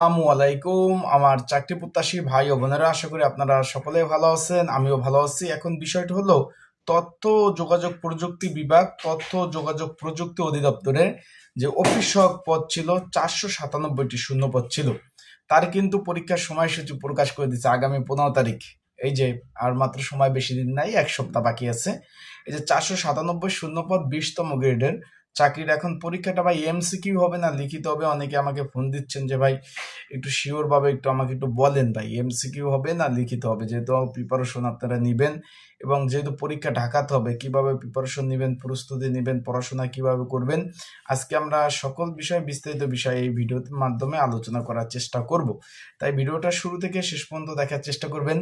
আসসালামু আলাইকুম, আমার চাকরি প্রত্যাশী ভাই ও বোনেরা, আশা করি আপনারা সকলে ভালো আছেন, আমিও ভালো আছি। এখন বিষয়টা হলো, তথ্য, যোগাযোগ প্রযুক্তি বিভাগ, তথ্য, যোগাযোগ প্রযুক্তি অধিদপ্তরের যে অফিস সহায়ক পদ ছিল, চারশো সাতানব্বইটি শূন্য পদ ছিল। তার কিন্তু পরীক্ষার সময়সূচি প্রকাশ করে দিচ্ছে আগামী পনেরো তারিখ। এই যে, আর মাত্র সময় বেশি দিন নাই, এক সপ্তাহ বাকি আছে। এই যে, চারশো সাতানব্বই শূন্য পদ বিশতম গ্রেডের চাকরির এখন পরীক্ষাটা ভাই এমসিকিউ হবে না, লিখিত হবে। অনেকে আমাকে ফোন দিচ্ছেন যে, ভাই, একটু শিওর ভাবে একটু আমাকে একটু বলেন ভাই এমসিকিউ হবে না, লিখিত হবে। যেহেতু প্রিপারেশন আপনারা নেবেন এবং যেহেতু পরীক্ষা ঢাকাতে হবে, কীভাবে প্রিপারেশন নেবেন, প্রস্তুতি নেবেন, পড়াশোনা কীভাবে করবেন, আজকে আমরা সকল বিষয়, বিস্তারিত বিষয় এই ভিডিওর মাধ্যমে আলোচনা করার চেষ্টা করব। তাই ভিডিওটা শুরু থেকে শেষ পর্যন্ত দেখার চেষ্টা করবেন।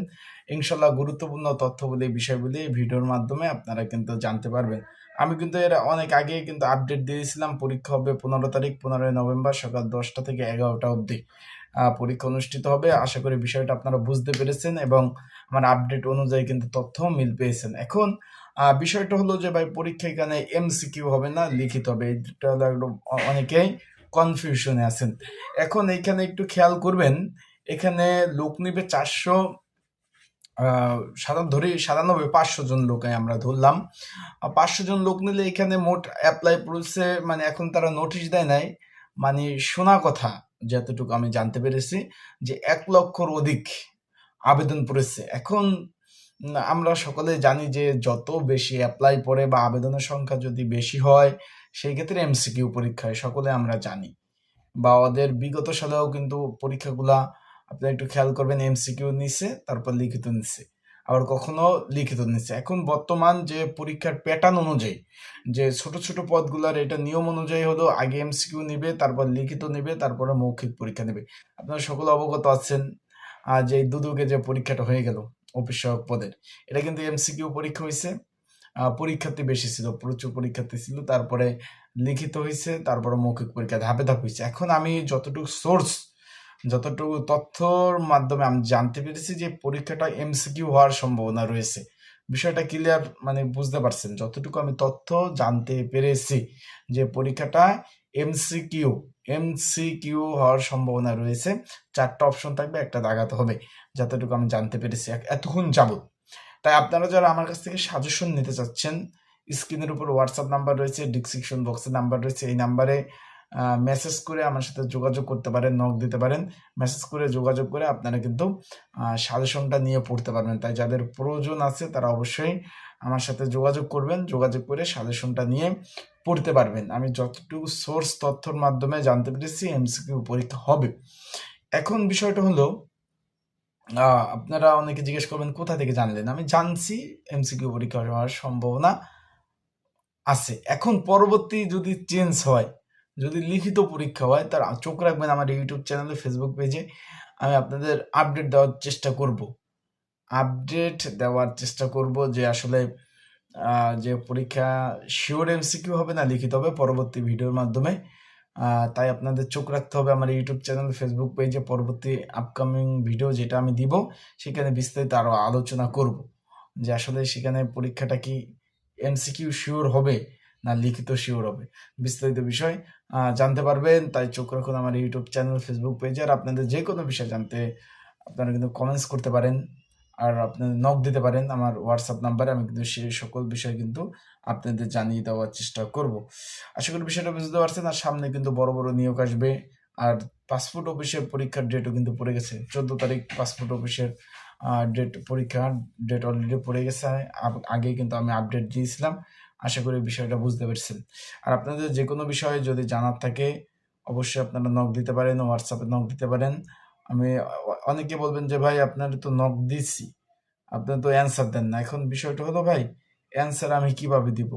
ইনশাল্লাহ গুরুত্বপূর্ণ তথ্যগুলি বিষয়গুলি এই ভিডিওর মাধ্যমে আপনারা কিন্তু জানতে পারবেন। আমি কিন্তু এর অনেক আগে কিন্তু আপডেট দিয়েছিলাম, পরীক্ষা হবে পনেরো তারিখ, পনেরোই নভেম্বর সকাল দশটা থেকে এগারোটা অবধি। পরীক্ষা অনুষ্ঠিত হবে। আশা করি বিষয়টা আপনারা বুঝতে পেরেছেন এবং আমার আপডেট অনুযায়ী কিন্তু তথ্য মিল পেয়েছেন। এখন বিষয়টা হলো যে ভাই, পরীক্ষা এখানে এমসিকিউ হবে না, লিখিত হবে। এটা অনেকেই কনফিউশনে আছেন। এখন এইখানে একটু খেয়াল করবেন, এখানে লোক নিবে চারশো সাধারণ ধরি সাতানব্বই, পাঁচশো জন লোক আমরা ধরলাম। পাঁচশো জন লোক নিলে এখানে মোট অ্যাপ্লাই পড়ছে মানে এখন তারা নোটিশ দেয় নাই মানে শোনা কথা। যতটুকু আমি জানতে পেরেছি যে এক লক্ষর অধিক আবেদন পড়েছে। এখন আমরা সকলে জানি যে যত বেশি অ্যাপ্লাই পড়ে বা আবেদনের সংখ্যা যদি বেশি হয় সেই ক্ষেত্রে এমসিকিউ পরীক্ষা হয় সকলে আমরা জানি। বা ওদের বিগত সালেও কিন্তু পরীক্ষাগুলা আপনি একটু খেয়াল করবেন এমসিকিউ নিচ্ছে তারপর লিখিত নিচ্ছে আবার কখনো লিখিত নিচ্ছে। এখন বর্তমান যে পরীক্ষার প্যাটার্ন অনুযায়ী, যে ছোট ছোট পদগুলার এটা নিয়ম অনুযায়ী হলো আগে এমসিকিউ নিবে, তারপর লিখিত নিবে, তারপরে মৌখিক পরীক্ষা নেবে। আপনারা সকলে অবগত আছেন যে দুদুকে যে পরীক্ষাটা হয়ে গেল অফিস সহায়ক পদের এটা কিন্তু এমসিকিউ পরীক্ষা হয়েছে পরীক্ষার্থী বেশি ছিল, প্রচুর পরীক্ষার্থী ছিল, তারপরে লিখিত হয়েছে তারপরে মৌখিক পরীক্ষা ধাপে ধাপ হয়েছে এখন আমি যতটুকু সোর্স যতটুকু তথ্যর মাধ্যমে আমি জানতে পেরেছি যে পরীক্ষাটা এমসিকিউ হওয়ার সম্ভাবনা রয়েছে। বিষয়টা ক্লিয়ার মানে বুঝতে পারছেন। যতটুকু আমি তথ্য জানতে পেরেছি যে পরীক্ষাটা এমসিকিউ এমসিকিউ হওয়ার সম্ভাবনা রয়েছে, চারটা অপশন থাকবে, একটা দাগাতে হবে, যতটুকু আমি জানতে পেরেছি এতক্ষণ যাবত তাই আপনারা যারা আমার কাছ থেকে সাজেশন নিতে চাচ্ছেন স্ক্রিনের উপর হোয়াটসঅ্যাপ নাম্বার রয়েছে ডিসক্রিপশন বক্সের নাম্বার রয়েছে, এই নাম্বারে মেসেজ করে আমার সাথে যোগাযোগ করতে পারেন নক দিতে পারেন। মেসেজ করে যোগাযোগ করে আপনারা কিন্তু সাজেশনটা নিয়ে পড়তে পারবেন। তাই যাদের প্রয়োজন আছে তারা অবশ্যই আমার সাথে যোগাযোগ করবেন, যোগাযোগ করে সাজেশনটা নিয়ে পড়তে পারবেন। আমি যতটুকু সোর্স তথ্যর মাধ্যমে জানতে পেরেছি এমসিকিউ পরীক্ষা হবে। এখন বিষয়টা হলো আপনারা অনেকে জিজ্ঞেস করবেন, কোথা থেকে জানলেন? আমি জানছি এমসিকিউ পরীক্ষা হওয়ার সম্ভাবনা আছে। এখন পরবর্তী যদি চেঞ্জ হয় যদি লিখিত পরীক্ষা হয়, তার চোখ রাখবেন আমার ইউটিউব চ্যানেলে ফেসবুক পেজে আমি আপনাদের আপডেট দেওয়ার চেষ্টা করব। আপডেট দেওয়ার চেষ্টা করব যে আসলে যে পরীক্ষা শিওর এমসিকিউ হবে না লিখিত হবে পরবর্তী ভিডিওর মাধ্যমে। তাই আপনাদের চোখ রাখতে হবে আমার ইউটিউব চ্যানেল ফেসবুক পেজে পরবর্তী আপকামিং ভিডিও যেটা আমি দিব, সেখানে বিস্তারিত আরও আলোচনা করব। যে আসলে সেখানে পরীক্ষাটা কি এমসিকিউ শিওর হবে? না লিখিত শিওর হবে। বিস্তারিত বিষয় জানতে পারবেন, তাই চোখ রাখুন আমার ইউটিউব চ্যানেল ফেসবুক পেজে আর আপনাদের যে কোনো বিষয় জানতে আপনারা কিন্তু কমেন্টস করতে পারেন, আর আপনাদের নক দিতে পারেন আমার হোয়াটসঅ্যাপ নাম্বারে আমি কিন্তু সেই সকল বিষয় কিন্তু আপনাদের জানিয়ে দেওয়ার চেষ্টা করব। আশা করি বিষয়টা বুঝতে পারছেন, আর সামনে কিন্তু বড় বড় নিয়োগ আসবে, আর পাসপোর্ট অফিসের পরীক্ষার ডেটও কিন্তু পড়ে গেছে। চোদ্দ তারিখ পাসপোর্ট অফিসের ডেট পরীক্ষা ডেট অলরেডি পড়ে গেছে আগে কিন্তু আমি আপডেট দিয়েছিলাম। আশা করি বিষয়টা বুঝতে পেরেছেন। আর আপনাদের যে কোনো বিষয়ে যদি জানার থাকে, অবশ্যই আপনারা নক দিতে পারেন হোয়াটসঅ্যাপে নক দিতে পারেন। আমি, অনেকে বলবেন যে, ভাই, আপনারা তো নক দিচ্ছি আপনার তো অ্যান্সার দেন না। এখন বিষয়টা হলো, ভাই অ্যান্সার আমি কীভাবে দিব?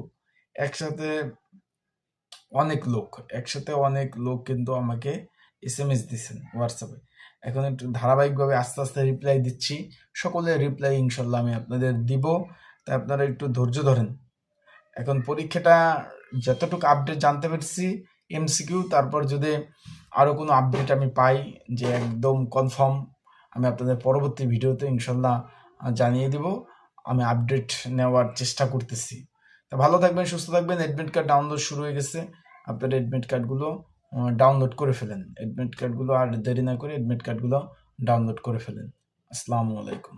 একসাথে অনেক লোক, একসাথে অনেক লোক কিন্তু আমাকে এস এম এস দিচ্ছেন হোয়াটসঅ্যাপে এখন একটু ধারাবাহিকভাবে আস্তে আস্তে রিপ্লাই দিচ্ছি। সকলের রিপ্লাই ইনশাল্লাহ আমি আপনাদের দিব। তাই আপনারা একটু ধৈর্য ধরেন। এখন পরীক্ষাটা যতটুকু আপডেট জানতে পেরেছি এমসিকিউ তারপর যদি আরও কোনো আপডেট আমি পাই যে একদম কনফার্ম আমি আপনাদের পরবর্তী ভিডিওতে ইনশাল্লাহ জানিয়ে দেব। আমি আপডেট নেওয়ার চেষ্টা করতেছি। তা ভালো থাকবেন, সুস্থ থাকবেন। অ্যাডমিট কার্ড ডাউনলোড শুরু হয়ে গেছে। আপনার অ্যাডমিট কার্ডগুলো ডাউনলোড করে ফেলেন। অ্যাডমিট কার্ডগুলো আর দেরি না করে অ্যাডমিট কার্ডগুলো ডাউনলোড করে ফেলেন। আসসালামু আলাইকুম।